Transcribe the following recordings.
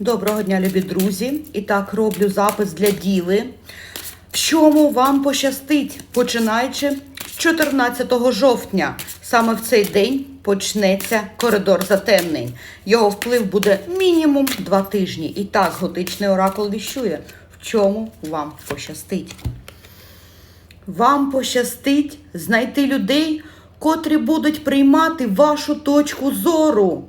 Доброго дня, любі друзі! І так роблю запис для діли. В чому вам пощастить, починаючи з 14 жовтня. Саме в цей день почнеться коридор затемнень. Його вплив буде мінімум два тижні. І так, готичний оракул віщує, в чому вам пощастить. Вам пощастить знайти людей, котрі будуть приймати вашу точку зору.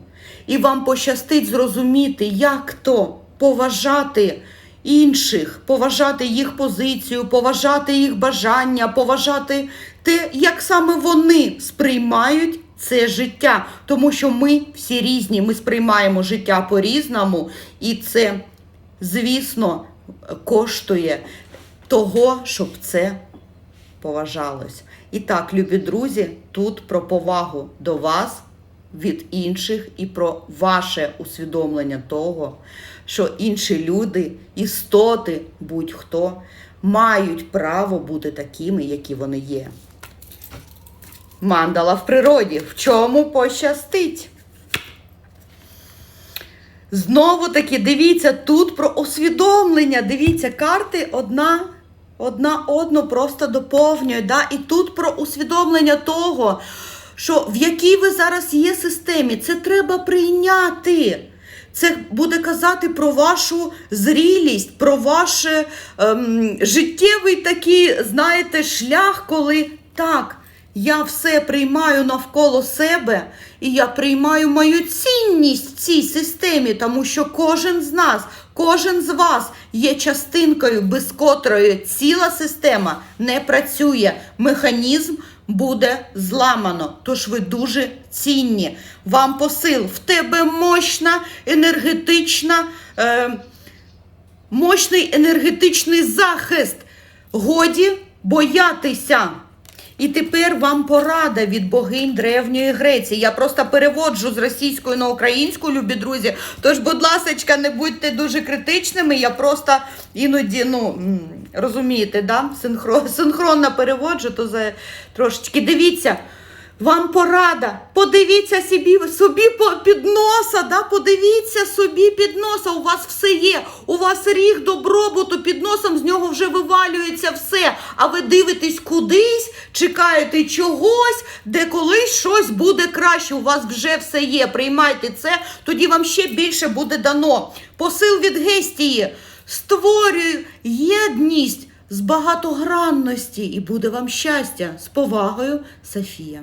І вам пощастить зрозуміти, як то поважати інших, поважати їх позицію, поважати їх бажання, поважати те, як саме вони сприймають це життя. Тому що ми всі різні, ми сприймаємо життя по-різному, і це, звісно, коштує того, щоб це поважалось. І так, любі друзі, тут про повагу до вас від інших і про ваше усвідомлення того, що інші люди, істоти, будь-хто, мають право бути такими, які вони є. Мандала в природі. В чому пощастить? Знову таки, дивіться, тут про усвідомлення. Дивіться, карти одна, одна одну просто доповнює. Да? І тут про усвідомлення того, що в якій ви зараз є системі, це треба прийняти. Це буде казати про вашу зрілість, про ваш ем, життєвий такий, знаєте, шлях, коли так, я все приймаю навколо себе, і я приймаю мою цінність в цій системі, тому що кожен з нас, кожен з вас є частинкою, без котрої ціла система не працює. Механізм буде зламано. Тож ви дуже цінні. Вам посил, в тебе мощна, енергетична. Е, мощний енергетичний захист. Годі боятися. І тепер вам порада від богинь Древньої Греції. Я просто переводжу з російської на українську, любі друзі. Тож, будь ласка, не будьте дуже критичними. Я просто іноді, ну розумієте, да? Синхрон, синхронно переводжу, то за трошечки. Дивіться. Вам порада. Подивіться собі, собі під носа, да? подивіться собі під носа. У вас все є. У вас ріг добробуту під носом, з нього вже вивалюється все. А ви дивитесь кудись, чекаєте чогось, де колись щось буде краще. У вас вже все є. Приймайте це, тоді вам ще більше буде дано. Посил від Гестії. Створюю єдність з багатогранності, і буде вам щастя. З повагою, Софія.